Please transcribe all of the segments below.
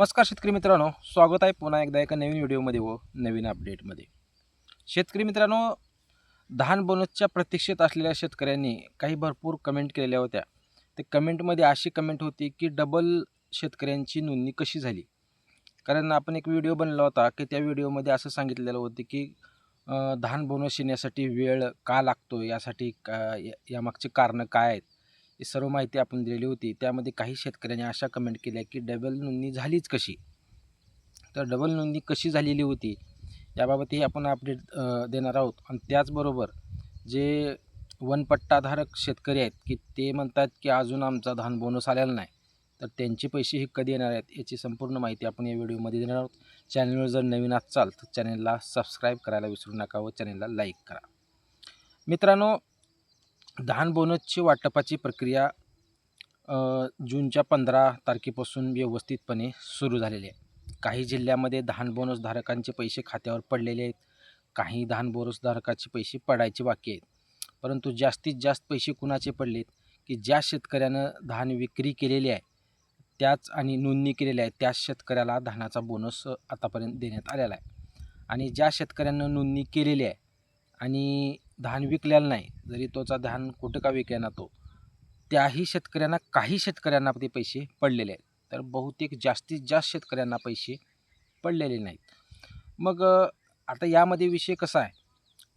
नमस्कार शेतकरी मित्रांनो स्वागत आहे पुन्हा एकदा एका नवीन व्हिडिओमध्ये व नवीन अपडेटमध्ये शेतकरी मित्रांनो धान बोनसच्या प्रतीक्षेत असलेल्या शेतकऱ्यांनी काही भरपूर कमेंट केलेल्या होत्या. ते कमेंटमध्ये अशी कमेंट होती की डबल शेतकऱ्यांची नोंदणी कशी झाली? कारण आपण एक व्हिडिओ बनला होता की त्या व्हिडिओमध्ये असं सांगितलेलं होतं की धान बोनस येण्यासाठी वेळ का लागतो? यासाठी का या- यामागची कारणं काय आहेत? ही सर्व माहिती आपण दिलेली होती त्यामध्ये काही शेतकऱ्यांनी अशा कमेंट केल्या की डबल नोंदणी झालीच कशी? तर डबल नोंदणी कशी झालेली होती याबाबतही आपण अपडेट देणार आहोत. आणि त्याचबरोबर जे वनपट्टाधारक शेतकरी आहेत की ते म्हणतात की अजून आमचा धान बोनस आलेला नाही तर त्यांचे पैसे हे कधी येणार आहेत याची संपूर्ण माहिती आपण या व्हिडिओमध्ये देणार आहोत. चॅनलवर जर नवीन असाल तर चॅनलला सबस्क्राईब करायला विसरू नका व चॅनलला लाईक करा. मित्रांनो धान बोनसची वाटपाची प्रक्रिया जूनच्या पंधरा तारखेपासून व्यवस्थितपणे सुरू झालेली आहे. काही जिल्ह्यामध्ये धान बोनसधारकांचे पैसे खात्यावर पडलेले आहेत. काही धान बोनसधारकाचे पैसे पडायचे बाकी आहेत. परंतु जास्तीत जास्त पैसे कुणाचे पडलेत? की ज्या शेतकऱ्यानं धान विक्री केलेली आहे त्याच आणि नोंदणी केलेली आहे त्याच शेतकऱ्याला धानाचा बोनस आतापर्यंत देण्यात आलेला आहे. आणि ज्या शेतकऱ्यांना नोंदणी केलेली आहे आणि धान विकलेलं नाही जरी तोचा धान कुठं का विकेना तो त्याही शेतकऱ्यांना काही शेतकऱ्यांना ते पैसे पडलेले आहेत. तर बहुतेक जास्तीत जास्त शेतकऱ्यांना पैसे पडलेले नाहीत. मग आता यामध्ये विषय कसा आहे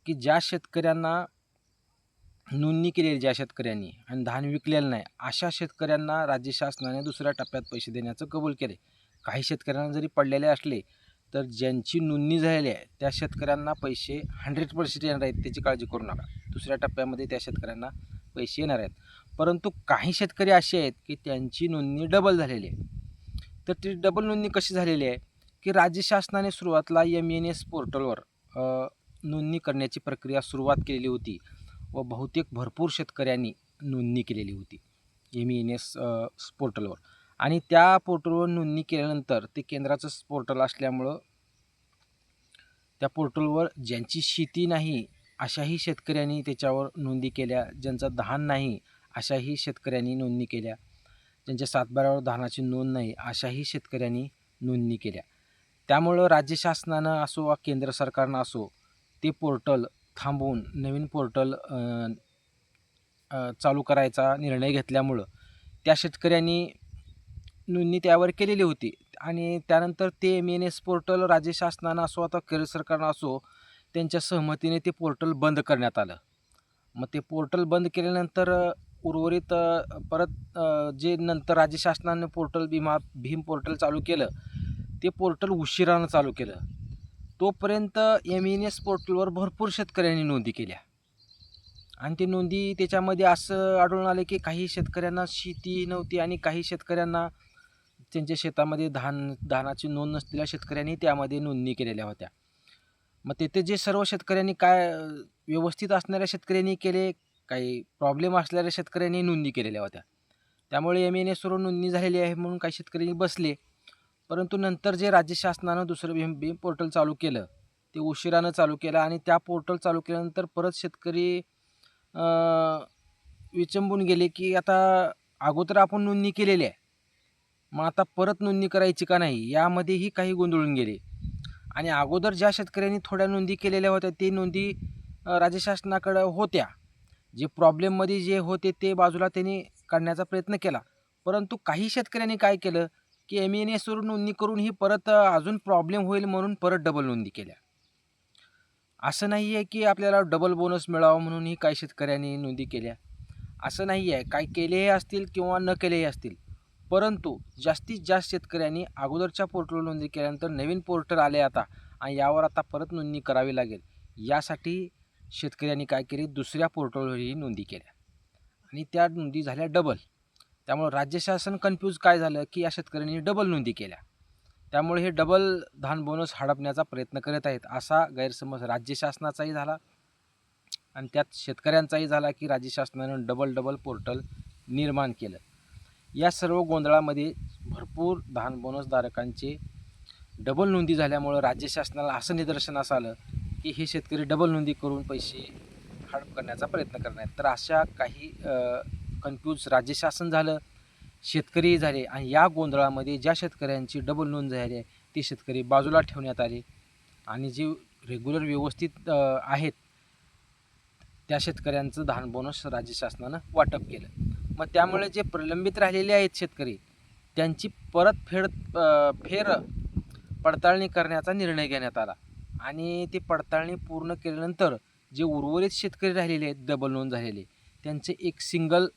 की ज्या शेतकऱ्यांना नोंदणी केलेली ज्या शेतकऱ्यांनी आणि धान विकलेलं नाही अशा शेतकऱ्यांना राज्य शासनाने दुसऱ्या टप्प्यात पैसे देण्याचं कबूल केले काही शेतकऱ्यांना जरी पडलेले असले तर ज्यांची नोंदणी झालेली आहे त्या शेतकऱ्यांना पैसे हंड्रेड पर्सेंट येणार आहेत त्याची काळजी करू नका. दुसऱ्या टप्प्यामध्ये त्या शेतकऱ्यांना पैसे येणार आहेत. परंतु काही शेतकरी असे आहेत की त्यांची नोंदणी डबल झालेली आहे. तर ती डबल नोंदणी कशी झालेली आहे? की राज्य शासनाने सुरुवातीला एम एन एस पोर्टलवर नोंदणी करण्याची प्रक्रिया सुरुवात केलेली होती व बहुतेक भरपूर शेतकऱ्यांनी नोंदणी केलेली होती. एम एन एस पोर्टलवर आणि त्या पोर्टलवर नोंदणी केल्यानंतर ते केंद्राचं पोर्टल असल्यामुळं त्या पोर्टलवर ज्यांची शेती नाही अशाही शेतकऱ्यांनी त्याच्यावर नोंदी केल्या. ज्यांचा धान नाही अशाही शेतकऱ्यांनी नोंदणी केल्या. ज्यांच्या सातबाऱ्यावर धानाची नोंद नाही अशाही शेतकऱ्यांनी नोंदणी केल्या. त्यामुळं राज्य शासनानं असो वा केंद्र सरकारनं असो ते पोर्टल थांबवून नवीन पोर्टल चालू करायचा निर्णय घेतल्यामुळं त्या शेतकऱ्यांनी नोंदणी त्यावर केलेली होती. आणि त्यानंतर ते एम एन एस पोर्टल राज्य शासनानं असो आता केंद्र सरकारनं असो त्यांच्या सहमतीने ते पोर्टल बंद करण्यात आलं. मग ते पोर्टल बंद केल्यानंतर उर्वरित परत जे नंतर राज्य शासनाने पोर्टल भीमा भीम पोर्टल चालू केलं ते पोर्टल उशिरानं चालू केलं. तोपर्यंत एम एन एस पोर्टलवर भरपूर शेतकऱ्यांनी नोंदी केल्या. आणि ते नोंदी त्याच्यामध्ये असं आढळून आले की काही शेतकऱ्यांना शेती नव्हती आणि काही शेतकऱ्यांना त्यांच्या शेतामध्ये धान धानाची नोंद नसलेल्या शेतकऱ्यांनी त्यामध्ये नोंदणी केलेल्या होत्या. मग तेथे जे सर्व शेतकऱ्यांनी काय व्यवस्थित असणाऱ्या शेतकऱ्यांनी केले काही प्रॉब्लेम असलेल्या शेतकऱ्यांनी नोंदणी केलेल्या होत्या. त्यामुळे एम एन एसवर नोंदणी झालेली आहे म्हणून काही शेतकऱ्यांनी बसले. परंतु नंतर जे राज्य शासनानं दुसरं भीम भीम पोर्टल चालू केलं ते उशिरानं चालू केलं आणि त्या पोर्टल चालू केल्यानंतर परत शेतकरी विचंबून गेले की आता अगोदर आपण नोंदणी केलेली आहे. मग आता परत नोंदणी करायची का नाही यामध्येही काही गोंधळून गेले. आणि अगोदर ज्या शेतकऱ्यांनी थोड्या नोंदी केलेल्या होत्या ते नोंदी अ, राज्य शासनाकडं होत्या. जे प्रॉब्लेममध्ये जे होते ते बाजूला त्यांनी काढण्याचा प्रयत्न केला. परंतु काही शेतकऱ्यांनी काय केलं की एम एन एसवरून नोंदणी करून ही परत अजून प्रॉब्लेम होईल म्हणून परत डबल नोंदी केल्या. असं नाही आहे की आपल्याला डबल बोनस मिळावा म्हणून ही काही शेतकऱ्यांनी नोंदी केल्या. असं नाही आहे काय केलेही असतील किंवा न केलेही असतील. परंतु जास्तीत जास्त शेतकऱ्यांनी अगोदरच्या पोर्टलवर नोंदणी केल्यानंतर नवीन पोर्टल आले आता आणि यावर आता परत नोंदणी करावी लागेल. यासाठी शेतकऱ्यांनी काय केले? दुसऱ्या पोर्टलवरही नोंदी केल्या. आणि त्या नोंदी झाल्या डबल. त्यामुळे राज्य शासन कन्फ्यूज काय झालं की या शेतकऱ्यांनी डबल नोंदी केल्या. त्यामुळे हे डबल धान बोनस हडपण्याचा प्रयत्न करत आहेत असा गैरसमज राज्य शासनाचाही झाला आणि त्यात शेतकऱ्यांचाही झाला की राज्य शासनानं डबल डबल पोर्टल निर्माण केलं. या सर्व गोंधळामध्ये भरपूर धान बोनसधारकांचे डबल नोंदी झाल्यामुळं राज्य शासनाला असं निदर्शनास आलं की हे शेतकरी डबल नोंदी करून पैसे हडप करण्याचा प्रयत्न करणार आहेत. तर अशा काही कन्फ्यूज राज्य शासन झालं शेतकरी झाले आणि या गोंधळामध्ये ज्या शेतकऱ्यांची डबल नोंद झाली आहे ते शेतकरी बाजूला ठेवण्यात आले आणि जे रेग्युलर व्यवस्थित आहेत त्या शेतकऱ्यांचं धान बोनस राज्य शासनानं वाटप केलं. मग त्यामुळे जे प्रलंबित राहिलेले आहेत शेतकरी त्यांची परतफेड फेर पडताळणी करण्याचा निर्णय घेण्यात आला. आणि ती पडताळणी पूर्ण केल्यानंतर जे उर्वरित शेतकरी राहिलेले आहेत डबल नोंद झालेले त्यांचे एक सिंगल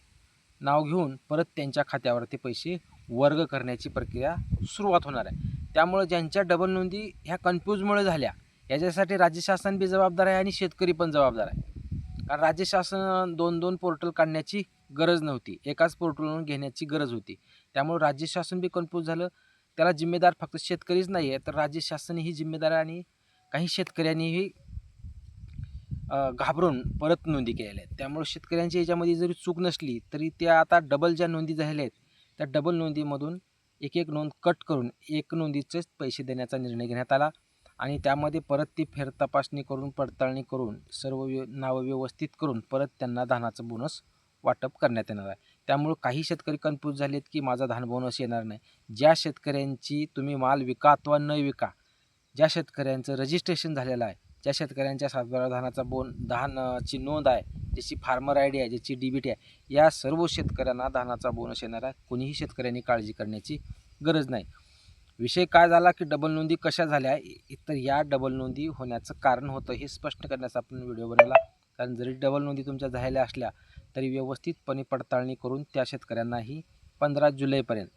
नाव घेऊन परत त्यांच्या खात्यावरती पैसे वर्ग करण्याची प्रक्रिया सुरुवात होणार आहे. त्यामुळे ज्यांच्या डबल नोंदी ह्या कन्फ्यूजमुळे झाल्या याच्यासाठी राज्य शासन बी जबाबदार आहे आणि शेतकरी पण जबाबदार आहे. कारण राज्य शासन दोन दोन पोर्टल काढण्याची गरज नव्हती. एकाच पोर्टलवरून घेण्याची गरज होती. त्यामुळे राज्य शासन बी कन्फ्यूज झालं. त्याला जिम्मेदार फक्त शेतकरीच नाही आहे तर राज्य शासन ही जिम्मेदार आणि काही शेतकऱ्यांनीही घाबरून परत नोंदी केलेल्या आहेत. त्यामुळे शेतकऱ्यांची याच्यामध्ये जरी चूक नसली तरी त्या आता डबल ज्या नोंदी झालेल्या आहेत त्या डबल नोंदीमधून एक एक नोंद कट करून एक नोंदीचेच पैसे देण्याचा निर्णय घेण्यात आला. आणि त्यामध्ये परत ती फेर तपासणी करून पडताळणी करून सर्व व्य नावं व्यवस्थित करून परत त्यांना धानाचा बोनस वाटप करण्यात येणार आहे. त्यामुळं काही शेतकरी कन्फ्यूज झालेत की माझा धान बोनस येणार नाही. ज्या शेतकऱ्यांची तुम्ही माल विका अथवा न विका ज्या शेतकऱ्यांचं रजिस्ट्रेशन झालेलं आहे ज्या शेतकऱ्यांच्या सातबारा धानाचा बोन धानची नोंद आहे ज्याची फार्मर आय डी आहे ज्याची डी बी टी आहे या सर्व शेतकऱ्यांना धानाचा बोनस येणार आहे. कोणीही शेतकऱ्यांनी काळजी करण्याची गरज नाही. विषय काय झाला की डबल नोंदी कशा झाल्या? इ- तर या डबल नोंदी होण्याचं कारण होतं हे स्पष्ट करण्याचा आपण व्हिडिओ बनवला. कारण जरी डबल नोंदी तुमच्या झालेल्या असल्या तरी व्यवस्थितपणे पडताळणी करून त्या शेतकऱ्यांनाही पंधरा जुलैपर्यंत.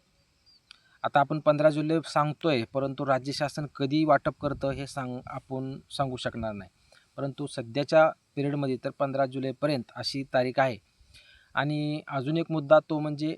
आता आपण पंधरा जुलै सांगतोय परंतु राज्य शासन कधी वाटप करतं हे सांग आपण सांगू शकणार नाही. परंतु सध्याच्या पिरियडमध्ये तर पंधरा जुलैपर्यंत अशी तारीख आहे. आणि अजून एक मुद्दा तो म्हणजे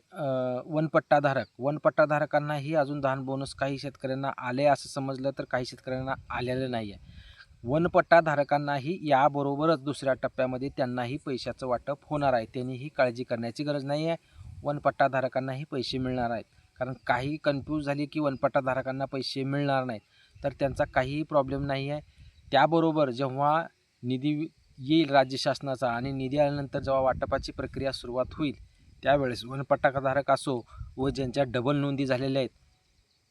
वनपट्टाधारक. वनपट्टाधारकांनाही अजून धान बोनस काही शेतकऱ्यांना आले असं समजलं तर काही शेतकऱ्यांना आलेलं नाही आहे वनपट्टाधारकांनाही याबरोबरच दुसऱ्या टप्प्यामध्ये त्यांनाही पैशाचं वाटप होणार आहे. त्यांनीही काळजी करण्याची गरज नाही आहे. वनपट्टाधारकांनाही पैसे मिळणार आहेत. कारण काही कन्फ्यूज झाली की वनपट्टाधारकांना पैसे मिळणार नाहीत. तर त्यांचा काहीही प्रॉब्लेम नाही आहे. त्याबरोबर जेव्हा निधी येईल राज्य शासनाचा आणि निधी आल्यानंतर जेव्हा वाटपाची प्रक्रिया सुरुवात होईल त्यावेळेस वनपट्टाधारक असो व ज्यांच्या डबल नोंदी झालेल्या आहेत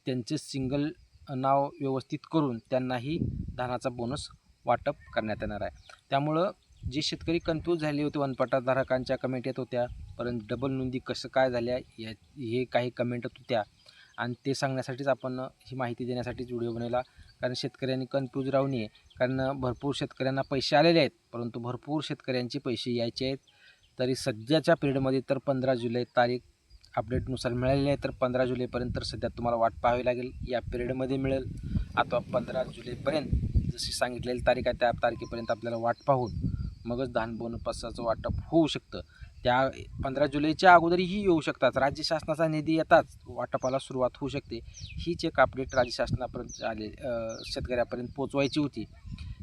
त्यांचे सिंगल नाव व्यवस्थित करून त्यांनाही धानाचा बोनस वाटप करण्यात येणार आहे. त्यामुळं जे शेतकरी कन्फ्यूज झाले होते वनपट्टाधारकांच्या कमेंट येत होत्या परंतु डबल नोंदी कसं काय झाल्या या हे काही कमेंट होत्या. आणि ते सांगण्यासाठीच आपण ही माहिती देण्यासाठीच व्हिडिओ बनवला. कारण शेतकऱ्यांनी कन्फ्यूज राहू नये. कारण भरपूर शेतकऱ्यांना पैसे आलेले आहेत परंतु भरपूर शेतकऱ्यांचे पैसे यायचे आहेत. तरी सध्याच्या पिरियडमध्ये तर पंधरा जुलै तारीख अपडेटनुसार मिळालेली आहे तर पंधरा जुलैपर्यंत तर सध्या तुम्हाला वाट पाहावी लागेल. या पिरियडमध्ये मिळेल. अथवा पंधरा जुलैपर्यंत जशी सांगितलेली तारीख आहे त्या तारखेपर्यंत आपल्याला वाट पाहून मगच धान बोनपासाचं वाटप होऊ शकतं. त्या पंधरा जुलैच्या अगोदरही येऊ शकतात. राज्य शासनाचा निधी येताच वाटपाला सुरुवात होऊ शकते. हीच एक अपडेट राज्य शासनापर्यंत आले शेतकऱ्यापर्यंत पोचवायची होती.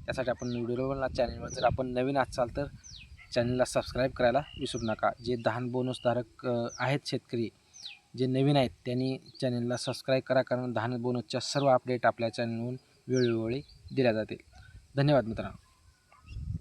त्यासाठी आपण न्यूडिओला चॅनलवर जर आपण नवीन असाल तर चॅनलला सबस्क्राईब करायला विसरू नका. जे धान बोनसधारक आहेत शेतकरी जे नवीन आहेत त्यांनी चॅनलला सबस्क्राईब करा कारण धान बोनसच्या सर्व अपडेट आपल्या चॅनलवरून वेळोवेळी दिल्या जातील. धन्यवाद मित्रांनो.